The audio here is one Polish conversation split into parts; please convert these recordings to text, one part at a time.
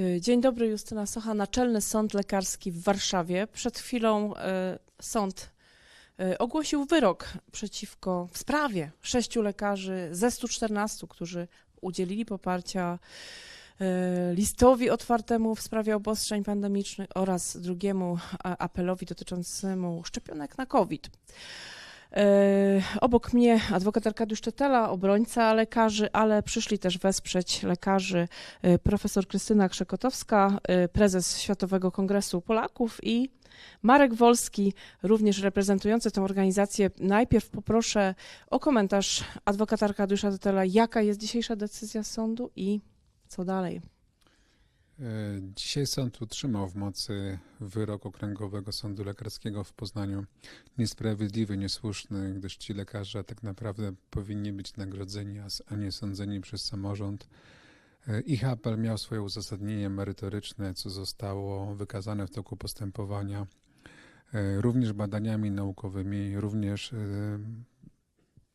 Y, Dzień dobry, Justyna Socha, Naczelny Sąd Lekarski w Warszawie. Przed chwilą y, sąd y, ogłosił wyrok przeciwko w sprawie sześciu lekarzy ze 114, którzy udzielili poparcia listowi otwartemu w sprawie obostrzeń pandemicznych oraz drugiemu apelowi dotyczącemu szczepionek na COVID. E, Obok mnie adwokat Arkadiusz Czytela, obrońca lekarzy, ale przyszli też wesprzeć lekarzy e, profesor Krystyna Krzekotowska, e, prezes Światowego Kongresu Polaków i Marek Wolski, również reprezentujący tę organizację. Najpierw poproszę o komentarz adwokata Arkadiusza Czytela, jaka jest dzisiejsza decyzja sądu i co dalej. E, Dzisiaj sąd utrzymał w mocy wyrok Okręgowego Sądu Lekarskiego w Poznaniu niesprawiedliwy, niesłuszny, gdyż ci lekarze tak naprawdę powinni być nagrodzeni, a nie sądzeni przez samorząd. E, Ich apel miał swoje uzasadnienie merytoryczne, co zostało wykazane w toku postępowania, e, również badaniami naukowymi, również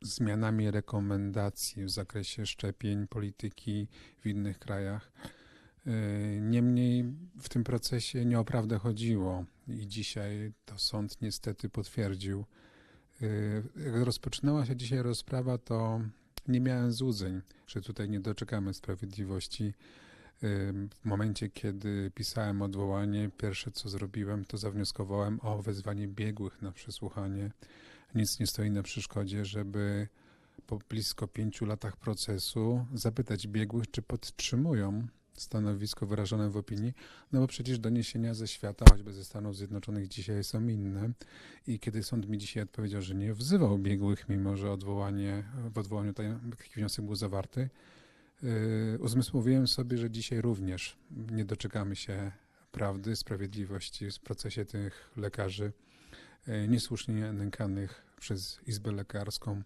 zmianami rekomendacji w zakresie szczepień, polityki w innych krajach. E, Niemniej w tym procesie nie o prawdę chodziło i dzisiaj to sąd niestety potwierdził. Jak rozpoczynała się dzisiaj rozprawa, to nie miałem złudzeń, że tutaj nie doczekamy sprawiedliwości. E, W momencie, kiedy pisałem odwołanie, pierwsze co zrobiłem, to zawnioskowałem o wezwanie biegłych na przesłuchanie. Nic nie stoi na przeszkodzie, żeby po blisko pięciu latach procesu zapytać biegłych, czy podtrzymują stanowisko wyrażone w opinii, no bo przecież doniesienia ze świata, choćby ze Stanów Zjednoczonych dzisiaj są inne. I kiedy sąd mi dzisiaj odpowiedział, że nie wzywał biegłych, mimo że odwołanie, w odwołaniu taki wniosek był zawarty, yy, uzmysłowiłem sobie, że dzisiaj również nie doczekamy się prawdy, sprawiedliwości w procesie tych lekarzy yy, niesłusznie nękanych przez Izbę Lekarską.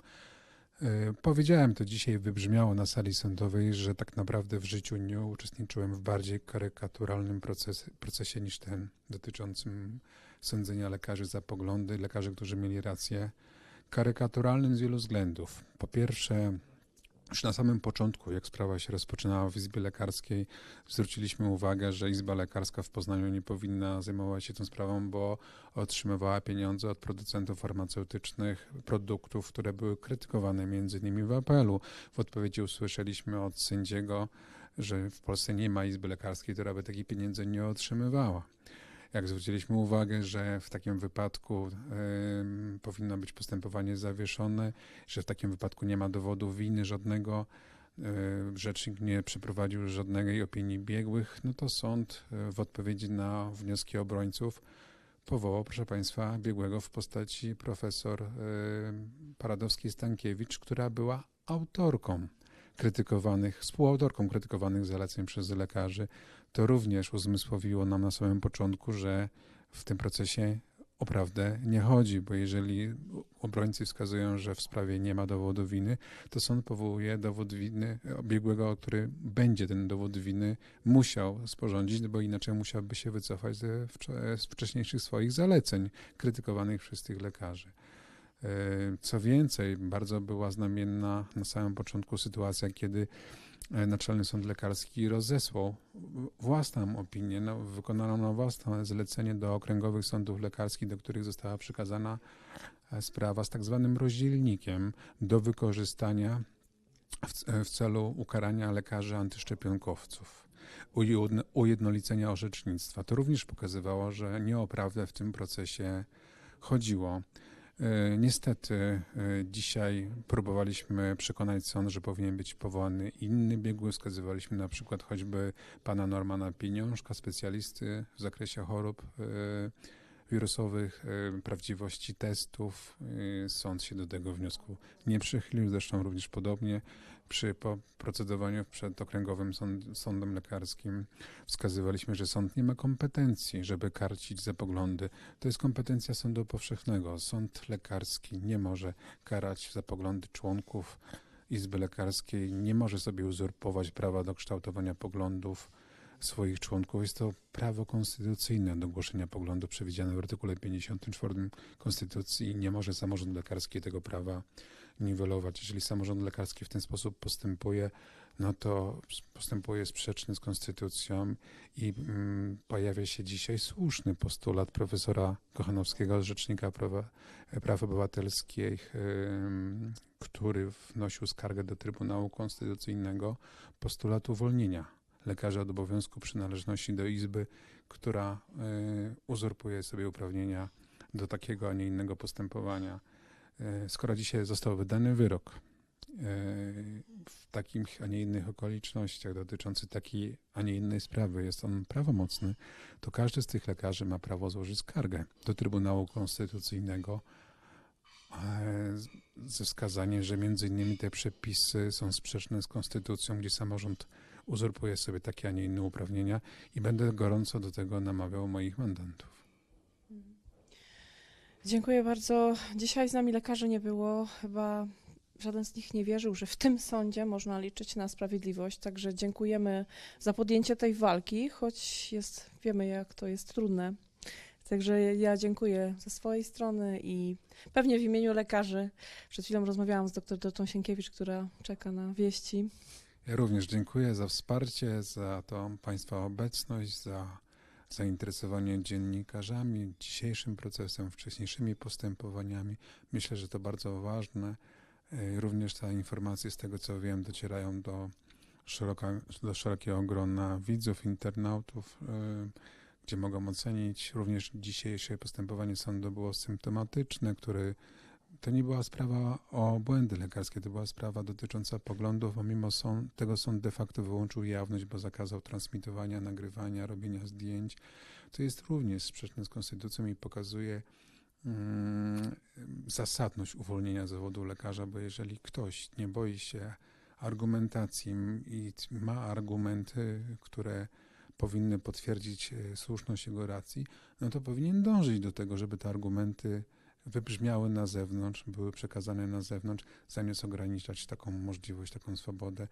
E, Powiedziałem to dzisiaj, wybrzmiało na sali sądowej, że tak naprawdę w życiu nie uczestniczyłem w bardziej karykaturalnym proces, procesie niż ten dotyczącym sądzenia lekarzy za poglądy, lekarzy, którzy mieli rację. Karykaturalnym z wielu względów. Po pierwsze, już na samym początku, jak sprawa się rozpoczynała w Izbie Lekarskiej, zwróciliśmy uwagę, że Izba Lekarska w Poznaniu nie powinna zajmować się tą sprawą, bo otrzymywała pieniądze od producentów farmaceutycznych produktów, które były krytykowane między innymi w apelu. W odpowiedzi usłyszeliśmy od sędziego, że w Polsce nie ma izby lekarskiej, która by takich pieniędzy nie otrzymywała. Jak zwróciliśmy uwagę, że w takim wypadku em, powinno być postępowanie zawieszone, że w takim wypadku nie ma dowodu winy żadnego, rzecznik nie przeprowadził żadnej opinii biegłych, no to sąd e, w odpowiedzi na wnioski obrońców powołał, proszę Państwa, biegłego w postaci profesor Paradowskiej-Stankiewicz, która była autorką krytykowanych, współautorką krytykowanych zaleceń przez lekarzy. To również uzmysłowiło nam na samym początku, że w tym procesie o prawdę nie chodzi, bo jeżeli obrońcy wskazują, że w sprawie nie ma dowodu winy, to sąd powołuje dowód winy biegłego, który będzie ten dowód winy musiał sporządzić, bo inaczej musiałby się wycofać ze wcześniejszych swoich zaleceń krytykowanych przez tych lekarzy. E, Co więcej, bardzo była znamienna na samym początku sytuacja, kiedy Naczelny Sąd Lekarski rozesłał własną opinię, no, wykonaną na własne zlecenie do okręgowych sądów lekarskich, do których została przekazana e, sprawa z tak zwanym rozdzielnikiem do wykorzystania w, w celu ukarania lekarzy antyszczepionkowców, ujedno- ujednolicenia orzecznictwa. To również pokazywało, że nie o prawdę w tym procesie chodziło. E, Niestety e, dzisiaj próbowaliśmy przekonać sąd, że powinien być powołany inny biegły. Wskazywaliśmy na przykład choćby pana Normana Pieniążka, specjalisty w zakresie chorób e, wirusowych, prawdziwości testów. Sąd się do tego wniosku nie przychylił, zresztą również podobnie przy procedowaniu przed Okręgowym sąd, Sądem Lekarskim wskazywaliśmy, że sąd nie ma kompetencji, żeby karcić za poglądy. To jest kompetencja sądu powszechnego. Sąd lekarski nie może karać za poglądy członków Izby Lekarskiej, nie może sobie uzurpować prawa do kształtowania poglądów swoich członków. Jest to prawo konstytucyjne do głoszenia poglądu przewidziane w artykule 54 Konstytucji i nie może samorząd lekarski tego prawa niwelować. Jeżeli samorząd lekarski w ten sposób postępuje, no to postępuje sprzeczny z konstytucją i mm, pojawia się dzisiaj słuszny postulat profesora Kochanowskiego, rzecznika prawa, praw obywatelskich, który wnosił skargę do Trybunału Konstytucyjnego, postulat uwolnienia lekarzy od obowiązku przynależności do izby, która y, uzurpuje sobie uprawnienia do takiego, a nie innego postępowania. Y, skoro dzisiaj został wydany wyrok y, w takich, a nie innych okolicznościach dotyczący takiej, a nie innej sprawy, jest on prawomocny, to każdy z tych lekarzy ma prawo złożyć skargę do Trybunału Konstytucyjnego e, ze wskazaniem, że między innymi te przepisy są sprzeczne z konstytucją, gdzie samorząd uzurpuje sobie takie, a nie inne uprawnienia i będę gorąco do tego namawiał moich mandantów. Dziękuję bardzo. Dzisiaj z nami lekarzy nie było. Chyba żaden z nich nie wierzył, że w tym sądzie można liczyć na sprawiedliwość. Także dziękujemy za podjęcie tej walki, choć jest, wiemy, jak to jest trudne. Także ja dziękuję ze swojej strony i pewnie w imieniu lekarzy. Przed chwilą rozmawiałam z dr Dorotą Sienkiewicz, która czeka na wieści. Ja również dziękuję za wsparcie, za tą Państwa obecność, za zainteresowanie dziennikarzami, dzisiejszym procesem, wcześniejszymi postępowaniami. Myślę, że to bardzo ważne. Y, Również te informacje, z tego co wiem, docierają do, szeroka, do szerokiego grona widzów, internautów, y, gdzie mogą ocenić. Również dzisiejsze postępowanie sądu było symptomatyczne, który to nie była sprawa o błędy lekarskie, to była sprawa dotycząca poglądów, a mimo sąd, tego sąd de facto wyłączył jawność, bo zakazał transmitowania, nagrywania, robienia zdjęć. To jest również sprzeczne z konstytucją i pokazuje mm, zasadność uwolnienia zawodu lekarza, bo jeżeli ktoś nie boi się argumentacji i ma argumenty, które powinny potwierdzić e, słuszność jego racji, no to powinien dążyć do tego, żeby te argumenty wybrzmiały na zewnątrz, były przekazane na zewnątrz, zamiast ograniczać taką możliwość, taką swobodę.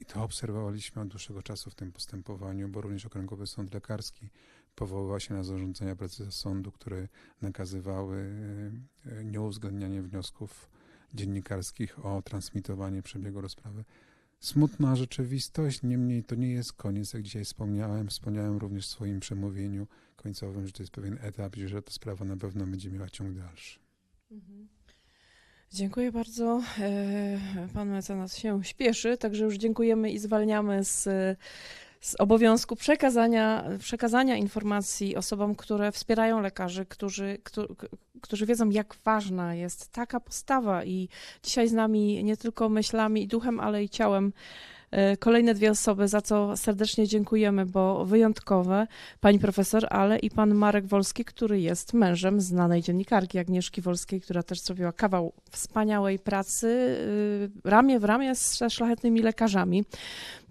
I to obserwowaliśmy od dłuższego czasu w tym postępowaniu, bo również Okręgowy Sąd Lekarski powoływał się na zarządzenia prezesa sądu, które nakazywały yy, nieuwzględnianie wniosków dziennikarskich o transmitowanie przebiegu rozprawy. Smutna rzeczywistość, niemniej to nie jest koniec, jak dzisiaj wspomniałem. Wspomniałem również w swoim przemówieniu końcowym, że to jest pewien etap i że ta sprawa na pewno będzie miała ciąg dalszy. Dziękuję bardzo. E, Pan mecenas się śpieszy, także już dziękujemy i zwalniamy z, z obowiązku przekazania, przekazania informacji osobom, które wspierają lekarzy, którzy, którzy, którzy wiedzą, jak ważna jest taka postawa i dzisiaj z nami nie tylko myślami i duchem, ale i ciałem. E, Kolejne dwie osoby, za co serdecznie dziękujemy, bo wyjątkowe. Pani profesor, ale i pan Marek Wolski, który jest mężem znanej dziennikarki Agnieszki Wolskiej, która też zrobiła kawał wspaniałej pracy, y, ramię w ramię ze szlachetnymi lekarzami.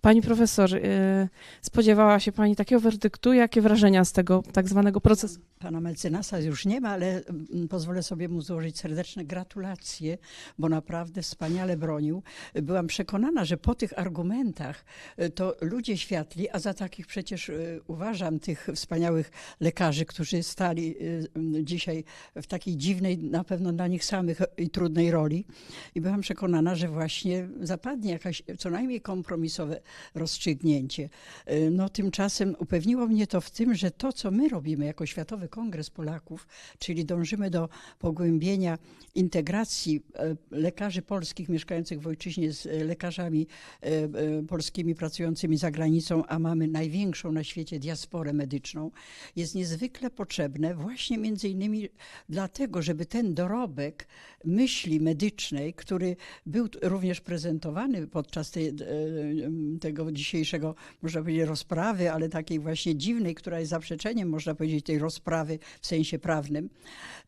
Pani profesor, y, spodziewała się pani takiego werdyktu? Jakie wrażenia z tego tak zwanego procesu? Pana mecenasa już nie ma, ale mm, pozwolę sobie mu złożyć serdeczne gratulacje, bo naprawdę wspaniale bronił. Byłam przekonana, że po tych argumentach y, to ludzie światli, a za takich przecież y, uważam tych wspaniałych lekarzy, którzy stali mm, dzisiaj w takiej dziwnej, na pewno dla nich samych i trudnej roli. I byłam przekonana, że właśnie zapadnie jakaś co najmniej kompromisowe rozstrzygnięcie. Y, No tymczasem upewniło mnie to w tym, że to, co my robimy jako Światowy Kongres Polaków, czyli dążymy do pogłębienia integracji e, lekarzy polskich mieszkających w ojczyźnie z e, lekarzami polskimi pracującymi za granicą, a mamy największą na świecie diasporę medyczną, jest niezwykle potrzebne właśnie między innymi dlatego, żeby ten dorobek myśli medycznej, który był również prezentowany podczas tej, tego dzisiejszego, można powiedzieć, rozprawy, ale takiej właśnie dziwnej, która jest zaprzeczeniem, można powiedzieć, tej rozprawy w sensie prawnym.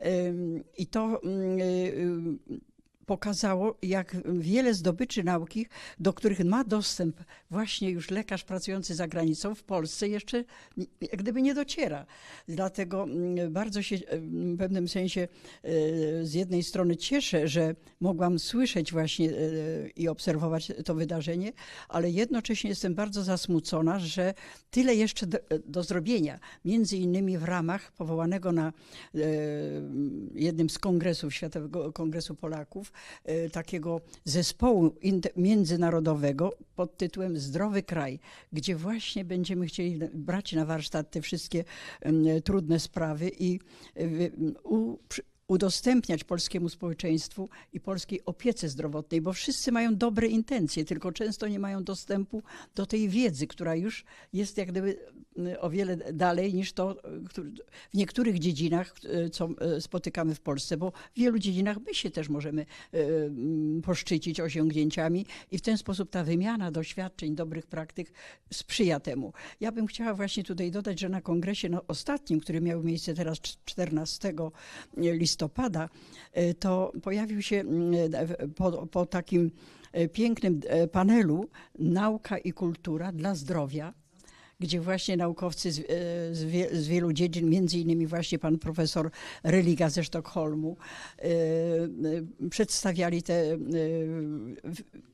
Ym, I to ym, y, pokazało, jak wiele zdobyczy nauki, do których ma dostęp właśnie już lekarz pracujący za granicą w Polsce jeszcze jak gdyby nie dociera. Dlatego bardzo się w pewnym sensie e, z jednej strony cieszę, że mogłam słyszeć właśnie e, i obserwować to wydarzenie, ale jednocześnie jestem bardzo zasmucona, że tyle jeszcze do, do zrobienia, między innymi w ramach powołanego na e, jednym z kongresów, Światowego Kongresu Polaków, takiego zespołu międzynarodowego pod tytułem Zdrowy Kraj, gdzie właśnie będziemy chcieli brać na warsztat te wszystkie em, trudne sprawy i e, udostępniać polskiemu społeczeństwu i polskiej opiece zdrowotnej, bo wszyscy mają dobre intencje, tylko często nie mają dostępu do tej wiedzy, która już jest jak gdyby m, o wiele dalej niż to w niektórych dziedzinach, e, co e, spotykamy w Polsce, bo w wielu dziedzinach my się też możemy e, m, poszczycić osiągnięciami i w ten sposób ta wymiana doświadczeń, dobrych praktyk sprzyja temu. Ja bym chciała właśnie tutaj dodać, że na kongresie no, ostatnim, który miał miejsce teraz cz- 14 listopada, e, to pojawił się mm, e, po, po takim e, pięknym panelu Nauka i kultura dla zdrowia gdzie właśnie naukowcy z, z, z wielu dziedzin, między innymi właśnie pan profesor Religa ze Sztokholmu, przedstawiali te w-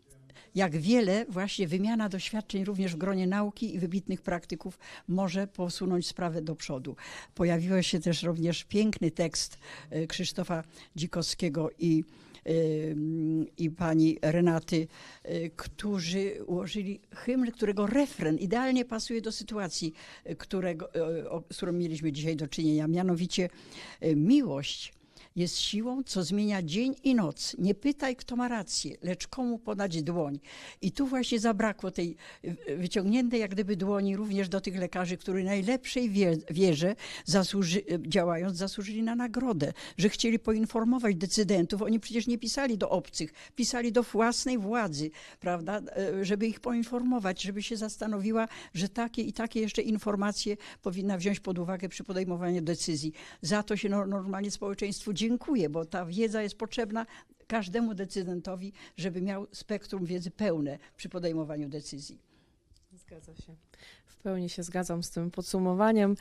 jak wiele właśnie wymiana doświadczeń również w gronie nauki i wybitnych praktyków może posunąć sprawę do przodu. Pojawił się też również piękny tekst e, Krzysztofa Dzikowskiego i e, i pani Renaty, e, którzy ułożyli hymn, którego refren idealnie pasuje do sytuacji, którego, z którą mieliśmy dzisiaj do czynienia. Mianowicie miłość jest siłą, co zmienia dzień i noc. Nie pytaj, kto ma rację, lecz komu podać dłoń. I tu właśnie zabrakło tej y, wyciągniętej jak gdyby dłoni również do tych lekarzy, którzy najlepszej wie, wierze zasłuży, działając zasłużyli na nagrodę, że chcieli poinformować decydentów. Oni przecież nie pisali do obcych, pisali do własnej władzy, prawda, E, żeby ich poinformować, żeby się zastanowiła, że takie i takie jeszcze informacje powinna wziąć pod uwagę przy podejmowaniu decyzji. Za to się no, normalnie społeczeństwu dziękuję, bo ta wiedza jest potrzebna każdemu decydentowi, żeby miał spektrum wiedzy pełne przy podejmowaniu decyzji. Zgadza się. W pełni się zgadzam z tym podsumowaniem.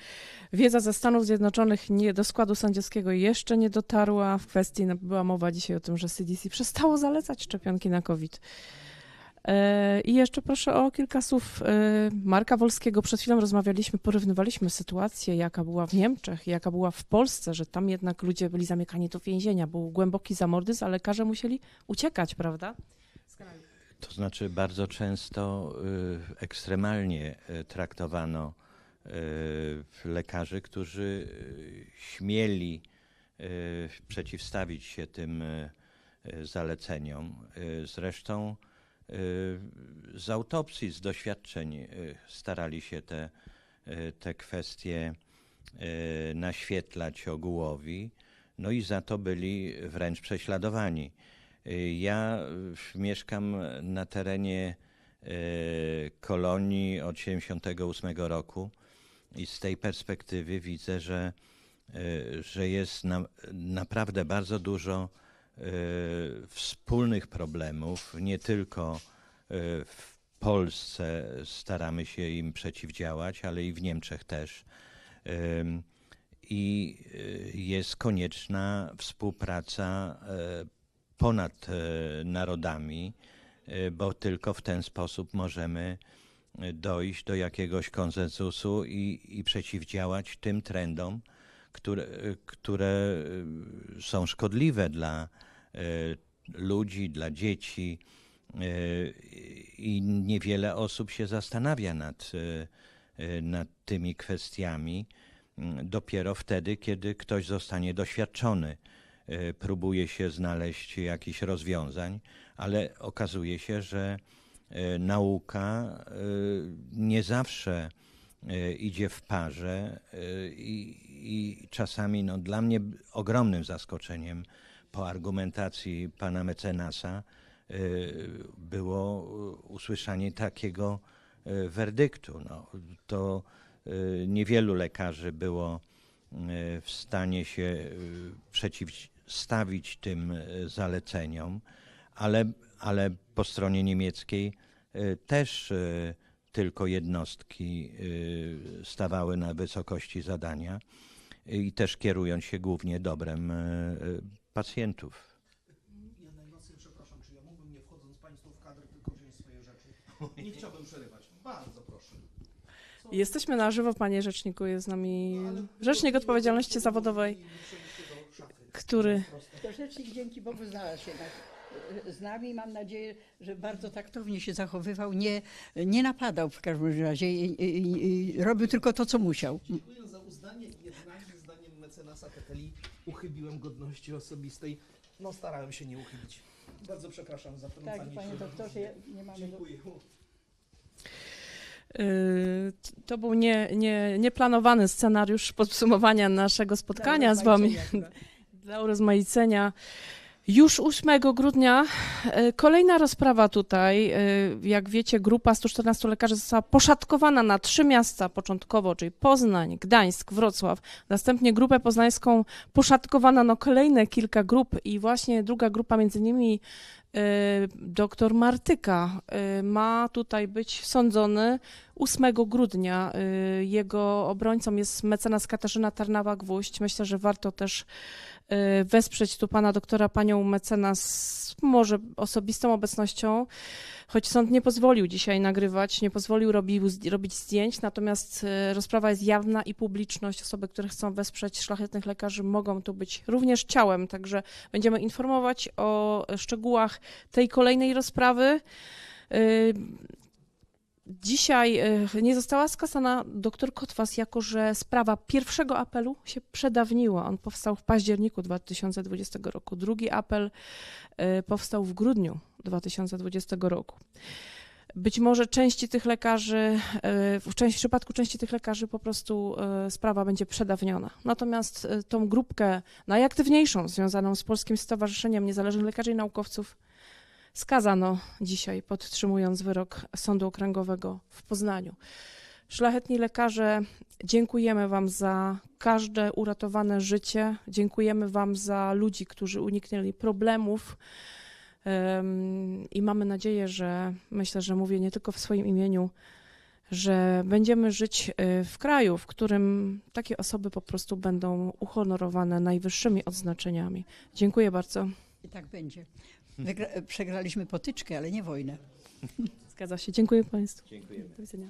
Wiedza ze Stanów Zjednoczonych nie, do składu sędziowskiego jeszcze nie dotarła. W kwestii, była mowa dzisiaj o tym, że CDC przestało zalecać szczepionki na COVID. E, I jeszcze proszę o kilka słów e, Marka Wolskiego. Przed chwilą rozmawialiśmy, porównywaliśmy sytuację, jaka była w Niemczech, jaka była w Polsce, że tam jednak ludzie byli zamykani do więzienia. Był głęboki zamordyzm, a lekarze musieli uciekać, prawda? To znaczy bardzo często y, ekstremalnie y, traktowano y, lekarzy, którzy y, śmieli przeciwstawić się tym zaleceniom. Zresztą z autopsji, z doświadczeń y, starali się te, y, te kwestie y, naświetlać ogółowi, no i za to byli wręcz prześladowani. Y, Ja y, mieszkam na terenie y, kolonii od 1978 roku i z tej perspektywy widzę, że, y, że jest na, naprawdę bardzo dużo y, wspólnych problemów, nie tylko y, w Polsce staramy się im przeciwdziałać, ale i w Niemczech też. I y, jest konieczna współpraca y, ponad narodami, bo tylko w ten sposób możemy dojść do jakiegoś konsensusu i, i przeciwdziałać tym trendom, które, które są szkodliwe dla ludzi, dla dzieci. e, I niewiele osób się zastanawia nad, e, e, nad tymi kwestiami mm, dopiero wtedy, kiedy ktoś zostanie doświadczony e, próbuje się znaleźć jakichś rozwiązań, ale okazuje się, że e, nauka e, nie zawsze e, idzie w parze e, i, i czasami no, dla mnie ogromnym zaskoczeniem po argumentacji pana mecenasa e, było usłyszanie takiego e, werdyktu. No, to e, niewielu lekarzy było e, w stanie się e, przeciw, stawić tym e, zaleceniom, ale, ale po stronie niemieckiej e, też e, tylko jednostki e, stawały na wysokości zadania i też kierując się głównie dobrem e, e, pacjentów. Ja najmocniej przepraszam, czy ja mógłbym, nie wchodząc Państwu w kadr, tylko wziąć swoje rzeczy? Nie chciałbym przerywać. Bardzo proszę. Jesteśmy na żywo, panie rzeczniku, jest z nami rzecznik odpowiedzialności zawodowej, który To rzecznik dzięki Bogu znalazł się e, z nami mam nadzieję, że bardzo taktownie się zachowywał, nie, nie napadał w każdym razie i, i, i robił tylko to, co musiał. Dziękuję za uznanie, jednak mecenasa Teteli uchybiłem godności osobistej. No starałem się nie uchybić. Bardzo przepraszam za ten Tak, panie doktorze, nie mamy... Dziękuję. y, to był nie, nie, nieplanowany scenariusz podsumowania naszego spotkania z wami. dla urozmaicenia. Już 8 grudnia e, kolejna rozprawa tutaj. E, Jak wiecie, grupa 114 lekarzy została poszatkowana na trzy miasta początkowo, czyli Poznań, Gdańsk, Wrocław. Następnie grupę poznańską poszatkowano na kolejne kilka grup i właśnie druga grupa, między innymi e, doktor Martyka, ma tutaj być sądzony 8 grudnia. Jego obrońcą jest mecenas Katarzyna Tarnawa-Gwóźdź. Myślę, że warto też wesprzeć tu pana doktora, panią mecenas, może osobistą obecnością, choć sąd nie pozwolił dzisiaj nagrywać, nie pozwolił robić zdjęć, natomiast e, rozprawa jest jawna i publiczność, osoby, które chcą wesprzeć szlachetnych lekarzy mogą tu być również ciałem, także będziemy informować o szczegółach tej kolejnej rozprawy. Dzisiaj y, nie została skazana doktor Kotwas, jako że sprawa pierwszego apelu się przedawniła. On powstał w październiku 2020 roku. Drugi apel y, powstał w grudniu 2020 roku. Być może części tych lekarzy, y, w, części, w przypadku części tych lekarzy po prostu sprawa będzie przedawniona. Natomiast tą grupkę najaktywniejszą, związaną z Polskim Stowarzyszeniem Niezależnych Lekarzy i Naukowców, skazano dzisiaj, podtrzymując wyrok Sądu Okręgowego w Poznaniu. Szlachetni lekarze, dziękujemy Wam za każde uratowane życie. Dziękujemy Wam za ludzi, którzy uniknęli problemów. Em, I mamy nadzieję, że myślę, że mówię nie tylko w swoim imieniu, że będziemy żyć y, w kraju, w którym takie osoby po prostu będą uhonorowane najwyższymi odznaczeniami. Dziękuję bardzo. I tak będzie. Wygra- przegraliśmy potyczkę, ale nie wojnę. Zgadza się. Dziękuję Państwu. Dziękujemy. Do widzenia.